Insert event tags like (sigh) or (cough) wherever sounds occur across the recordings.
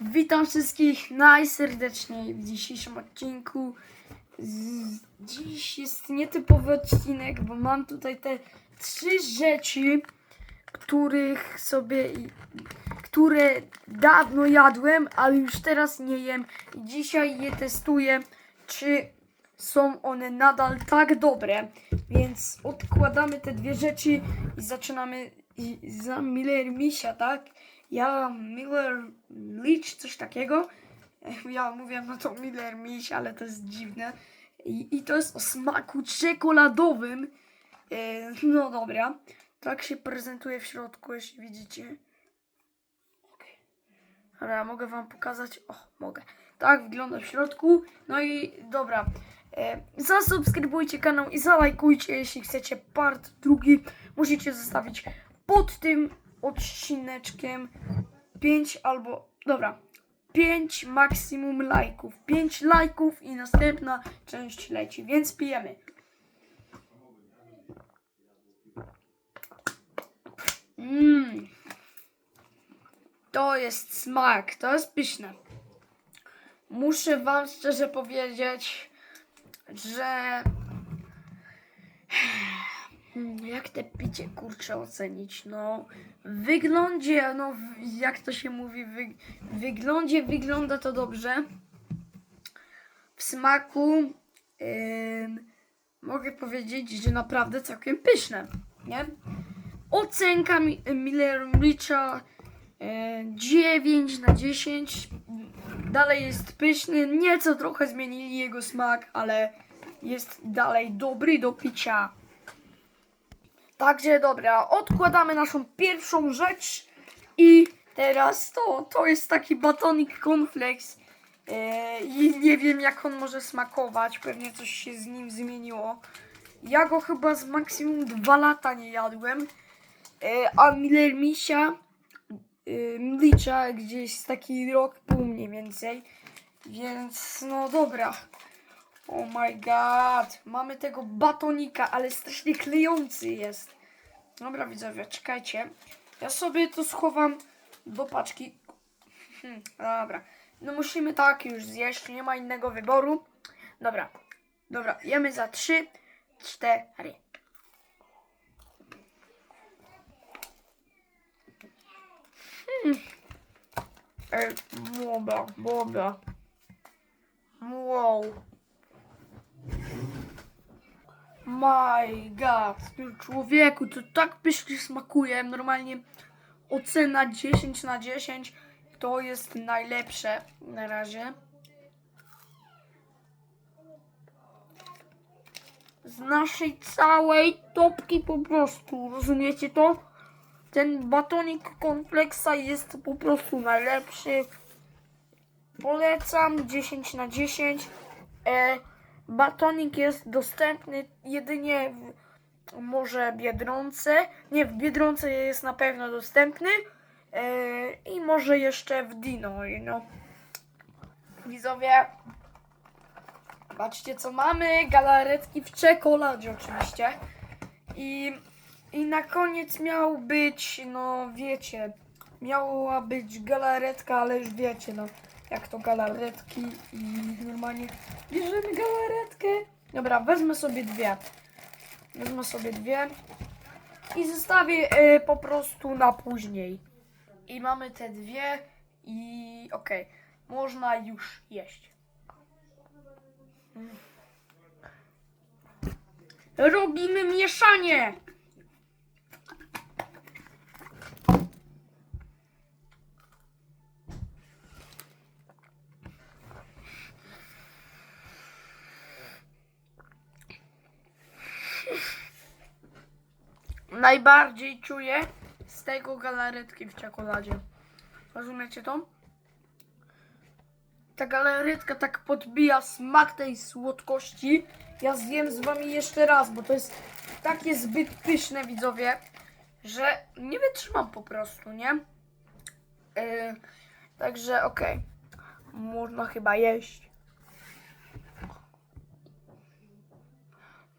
Witam wszystkich najserdeczniej w dzisiejszym odcinku. Dziś jest nietypowy odcinek, bo mam tutaj te trzy rzeczy, których sobie, które dawno jadłem, ale już teraz nie jem. Dzisiaj je testuję, czy są one nadal tak dobre. Więc odkładamy te dwie rzeczy i zaczynamy za Miller Misia, tak? Ja Miller Leach, coś takiego. (laughs) Ja mówię na to Miller Miś, ale to jest dziwne. I, I to jest o smaku czekoladowym. E, no dobra. Tak się prezentuje w środku, jeśli widzicie. Okej. Dobra, mogę wam pokazać. O, mogę. Tak wygląda w środku. No i dobra. E, zasubskrybujcie kanał i zalajkujcie, jeśli chcecie part drugi. Musicie zostawić pod tym odcineczkiem 5 albo. Dobra. 5 maksimum lajków. 5 lajków i następna część leci, więc pijemy. Mmm. To jest smak, to jest pyszne. Muszę wam szczerze powiedzieć, że jak te picie kurczę ocenić? No, wyglądzie, no, jak to się mówi, wy, wyglądzie wygląda to dobrze. W smaku ym, mogę powiedzieć, że naprawdę całkiem pyszne, nie? Ocenka Mi- Miller Richa 9 na 10. Dalej jest pyszny, nieco trochę zmienili jego smak, ale jest dalej dobry do picia. Także dobra, odkładamy naszą pierwszą rzecz. I teraz to, to jest taki batonik cornflakes. E, i nie wiem jak on może smakować, pewnie coś się z nim zmieniło. Ja go chyba z maksimum dwa lata nie jadłem, e, a Miller Misia y, mlicza gdzieś taki rok pół mniej więcej, więc no dobra. Oh my god, mamy tego batonika, ale strasznie klejący jest. Dobra widzowie, czekajcie. Ja sobie to schowam do paczki. Hmm, dobra. No musimy tak już zjeść, nie ma innego wyboru. Dobra, dobra, jemy za trzy, cztery. Hmm. Ej, dobra, dobra. Wow. My god, człowieku, to tak pysznie smakuje. Normalnie ocena 10 na 10 to jest najlepsze na razie. Z naszej całej topki po prostu, rozumiecie to? Ten batonik kompleksa jest po prostu najlepszy. Polecam 10 na 10. E, batonik jest dostępny jedynie w może Biedronce. Nie, w Biedronce jest na pewno dostępny. E, I może jeszcze w Dino. No. Widzowie, patrzcie co mamy. Galaretki w czekoladzie oczywiście. I, I na koniec miał być, no wiecie, miała być galaretka, ale już wiecie, no jak to galaretki i normalnie bierzemy galaretkę. Dobra, wezmę sobie dwie. Wezmę sobie dwie i zostawię e, po prostu na później. I mamy te dwie i okej, można już jeść. Robimy mieszanie! Najbardziej czuję z tego galaretki w czekoladzie. Rozumiecie to? Ta galaretka tak podbija smak tej słodkości. Ja zjem z wami jeszcze raz, bo to jest takie zbyt pyszne, widzowie, że nie wytrzymam po prostu, nie? Yy, także okej. Można chyba jeść.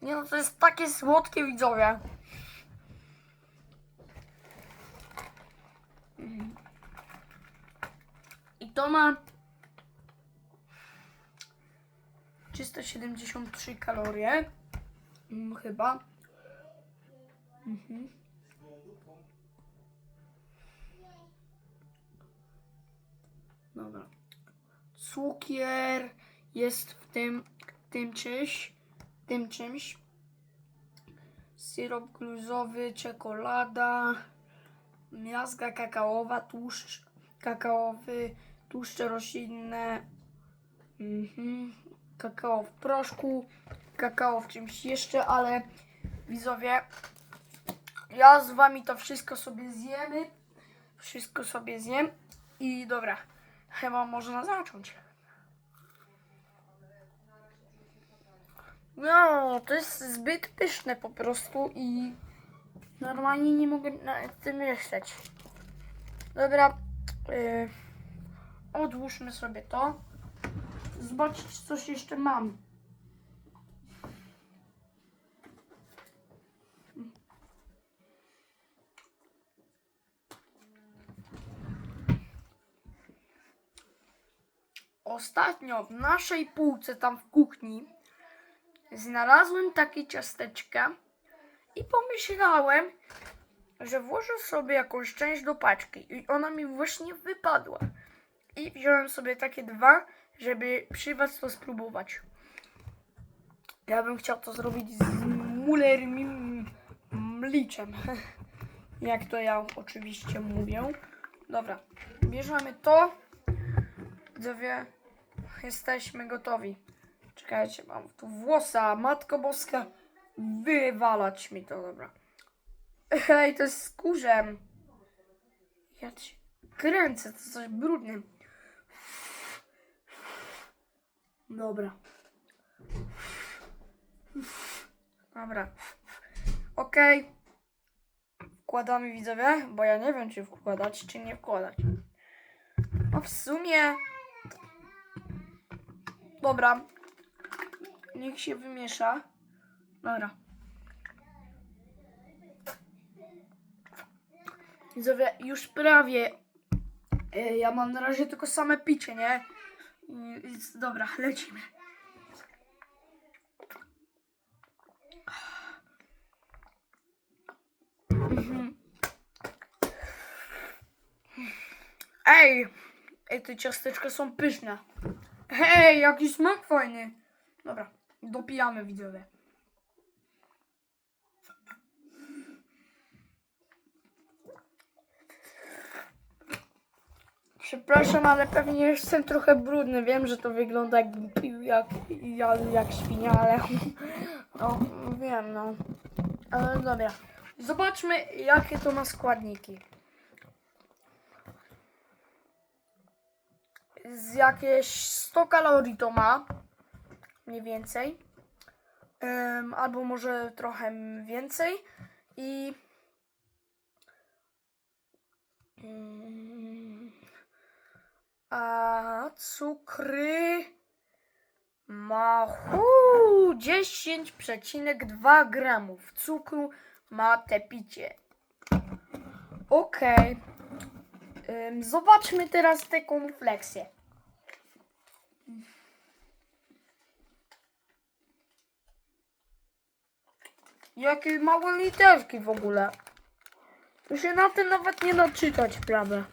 Nie no, to jest takie słodkie, widzowie. To ma 373 kalorie. Mm, chyba. Mhm. Dobra. Cukier jest w tym, tym czymś. Tym czymś. Syrop gluzowy, czekolada, miazga kakaowa, tłuszcz kakaowy, tłuszcze roślinne, mhm. kakao w proszku, kakao w czymś jeszcze, ale widzowie, ja z wami to wszystko sobie zjemy, wszystko sobie zjem i dobra, chyba można zacząć. No, to jest zbyt pyszne po prostu i normalnie nie mogę nad tym myśleć. Dobra, yy, odłóżmy sobie to. Zobaczyć, czy coś jeszcze mam. Ostatnio w naszej półce tam w kuchni znalazłem takie ciasteczka i pomyślałem, że włożę sobie jakąś część do paczki i ona mi właśnie wypadła. I wziąłem sobie takie dwa, żeby przy was to spróbować. Ja bym chciał to zrobić z Muller mliczem. (laughs) Jak to ja oczywiście mówię. Dobra, bierzemy to. Widzowie, jesteśmy gotowi. Czekajcie, mam tu włosa, matko boska. Wywalać mi to, dobra. (laughs) Hej, to jest z kurzem. Ja cię kręcę, to coś brudnym. Dobra. Dobra. Okej. Wkładamy widzowie, bo ja nie wiem, czy wkładać, czy nie wkładać. No w sumie. Dobra. Niech się wymiesza. Dobra. Widzowie, już prawie. E, Ja mam na razie tylko same picie, nie? Dobra, (laughs) lecimy. Mhm. Ej! Ej, te ciasteczka są pyszne. Hej, jaki smak fajny. Dobra, dopijamy widzowie. Przepraszam, ale pewnie jestem trochę brudny. Wiem, że to wygląda jakbym pił jak, jak, jak świnia, ale no, wiem, no. Ale dobra. Zobaczmy, jakie to ma składniki. Z jakieś 100 kalorii to ma. Mniej więcej. Em, albo może trochę więcej. I Mm. A cukry ma hu, 10,2 gramów cukru ma te picie. Okej. Ym, Zobaczmy teraz te konfleksje. Jakie małe literki w ogóle. Tu się na tym nawet nie naczytać, prawda?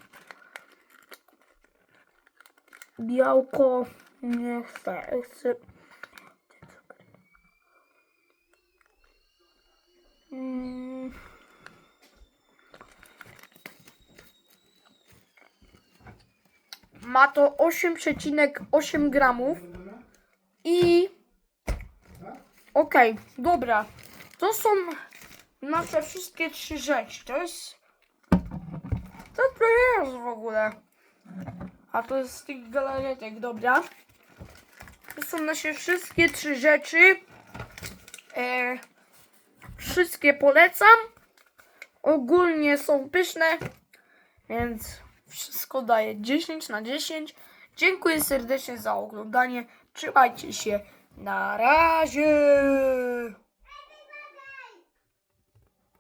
Białko nie chcę. chcę. Mm. Ma to 8,8 gramów i okej, dobra. To są nasze wszystkie trzy rzeczy. To jest. Co to jest w ogóle? A to jest z tych galaretek, dobra. To są nasze wszystkie trzy rzeczy. E, wszystkie polecam. Ogólnie są pyszne, więc wszystko daje 10 na 10. Dziękuję serdecznie za oglądanie. Trzymajcie się. Na razie.